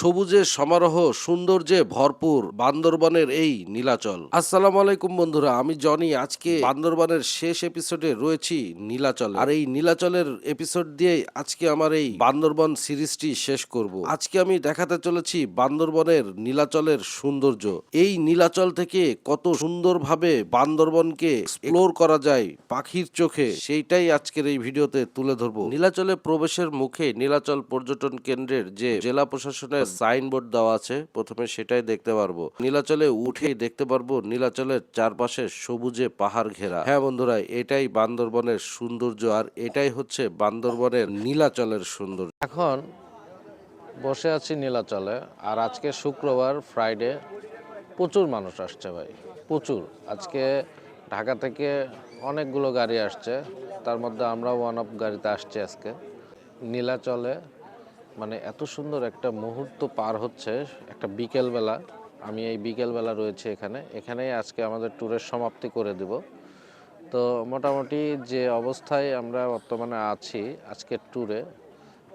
সবুজের সমারোহ, সৌন্দর্যে ভরপুর বান্দরবনের এই নীলাচল। আসসালাম আলাইকুম বন্ধুরা, আমি জনি। আজকে বান্দরবনের শেষ এপিসোডে রয়েছি নীলাচল। আর এই নীলাচলের এপিসোড দিয়ে আজকে আমার এই বান্দরবন সিরিজটি শেষ করব। আজকে আমি দেখাতে চলেছি বান্দরবনের নীলাচলের সৌন্দর্য। এই নীলাচল থেকে কত সুন্দরভাবে বান্দরবনকে এক্সপ্লোর করা যায় পাখির চোখে, সেইটাই আজকের এই ভিডিওতে তুলে ধরবো। নীলাচলে প্রবেশের মুখে নীলাচল পর্যটন কেন্দ্রের যে জেলা প্রশাসনের সাইনবোর্ড দেওয়া আছে, প্রথমে সেটাই দেখতে পারব। নীলাচলে উঠেই দেখতে পারব নীলাচলের চারপাশে সবুজে পাহাড় ঘেরা। হ্যাঁ বন্ধুরা, এটাই বান্দরবনের সৌন্দর্য আর এটাই হচ্ছে বান্দরবনের নীলাচলের সৌন্দর্য। এখন বসে আছি নীলাচলে আর আজকে শুক্রবার ফ্রাইডে প্রচুর মানুষ আসছে ভাই, প্রচুর। আজকে ঢাকা থেকে অনেকগুলো গাড়ি আসছে, তার মধ্যে আমরা ওয়ান অফ গাড়িতে আসছি আজকে। নীলাচলে মানে এত সুন্দর একটা মুহূর্ত পার হচ্ছে, একটা বিকেলবেলা। আমি এই বিকেলবেলা রয়েছে এখানে। এখানেই আজকে আমাদের ট্যুরের সমাপ্তি করে দেব। তো মোটামুটি যে অবস্থায় আমরা বর্তমানে আছি আজকের ট্যুরে,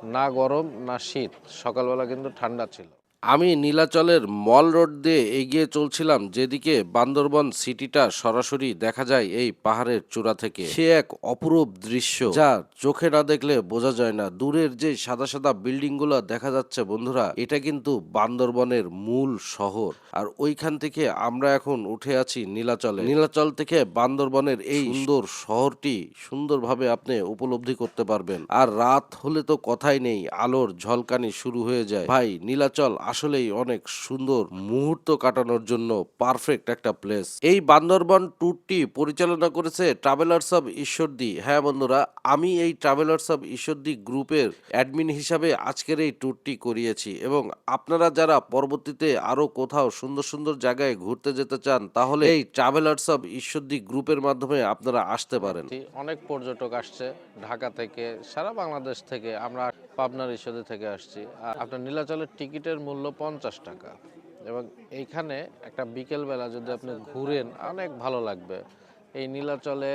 না গরম, না শীত, সকালবেলা কিন্তু ঠান্ডা ছিল। আমি নীলাচলের মল রোড দিয়ে এগিয়ে চলছিলাম, যেদিকে বান্দরবন সিটিটা সরাসরি দেখা যায় এই পাহাড়ের চূড়া থেকে। সে এক অপরূপ দৃশ্য যা চোখে না দেখলে বোঝা যায় না। দূরের যে সাদা সাদা বিল্ডিংগুলো দেখা যাচ্ছে বন্ধুরা, এটা কিন্তু বান্দরবনের মূল শহর। আর ওইখান থেকে আমরা এখন উঠে আছি নীলাচলে। নীলাচল থেকে বান্দরবনের এই সুন্দর শহরটি সুন্দরভাবে আপনি উপলব্ধি করতে পারবেন। আর রাত হলে তো কথাই নেই, আলোর ঝলকানি শুরু হয়ে যায়। ভাই, নীলাচল আসলেই অনেক সুন্দর মুহূর্ত কাটানোর জন্য পারফেক্ট একটা প্লেস এই বান্দরবন ট্যুরটি পরিচালনা করেছে ট্রাভেলার্স অব ঈশ্বরদী। হ্যাঁ বন্ধুরা, আমি এই ট্রাভেলার্স অব ঈশ্বরদী গ্রুপের অ্যাডমিন হিসাবে আজকের এই ট্যুরটি করিয়েছি এবং আপনারা যারা পরবর্তীতে আরও কোথাও সুন্দর সুন্দর জায়গায় ঘুরতে যেতে চান, তাহলে এই ট্রাভেলার্স অব ঈশ্বরদী গ্রুপের মাধ্যমে আপনারা আসতে পারেন। অনেক পর্যটক আসছে ঢাকা থেকে, সারা বাংলাদেশ থেকে। আমরা পাবনার ঈশ্বরদী থেকে আসছি। আর আপনার নীলাচলের টিকিটের মূল্য পঞ্চাশ টাকা এবং এইখানে একটা বিকেলবেলা যদি আপনি ঘুরেন, অনেক ভালো লাগবে। এই নীলাচলে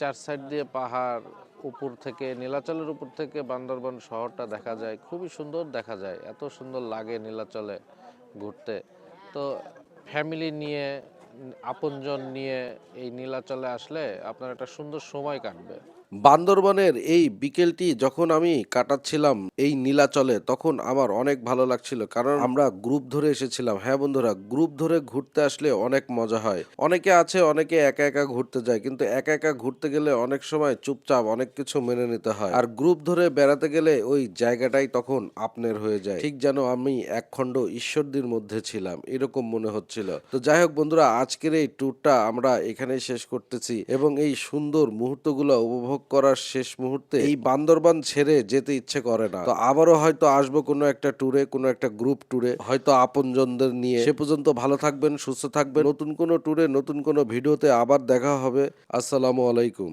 চার সাইড দিয়ে পাহাড় উপর থেকে, নীলাচলের উপর থেকে বান্দরবন শহরটা দেখা যায়, খুবই সুন্দর দেখা যায়, এত সুন্দর লাগে নীলাচলে ঘুরতে। তো ফ্যামিলি নিয়ে, আপনজন নিয়ে এই নীলাচলে আসলে আপনার একটা সুন্দর সময় কাটবে। বান্দরবনের এই বিকেলটি যখন আমি কাটাচ্ছিলাম এই নীলাচলে, তখন আমার অনেক ভালো লাগছিল। কারণ আমরা গ্রুপ ধরে এসেছিলাম। হ্যাঁ বন্ধুরা, গ্রুপ ধরে ঘুরতে আসলে অনেক মজা হয়। অনেকে আছে, অনেকে একা একা ঘুরতে যায়। কিন্তু একা একা ঘুরতে গেলে অনেক সময় চুপচাপ অনেক কিছু মেনে নিতে হয়। আর গ্রুপ ধরে বেড়াতে গেলে ওই জায়গাটাই তখন আপনার হয়ে যায়। ঠিক যেন আমি এক খণ্ড ঈশ্বরদীর মধ্যে ছিলাম, এরকম মনে হচ্ছিল। তো যাই হোক বন্ধুরা, আজকের এই ট্যুরটা আমরা এখানেই শেষ করতেছি এবং এই সুন্দর মুহূর্তগুলো উপভোগ করার শেষ মুহূর্তে এই বান্দরবান ছেড়ে যেতে ইচ্ছে করে না। তো আবারও হয়তো আসব কোনো একটা ট্যুরে কোনো একটা গ্রুপ ট্যুরে হয়তো আপনজনদের নিয়ে। সে পর্যন্ত ভালো থাকবেন সুস্থ থাকবেন। নতুন কোনো ট্যুরে নতুন কোনো ভিডিওতে আবার দেখা হবে। আসসালামু আলাইকুম।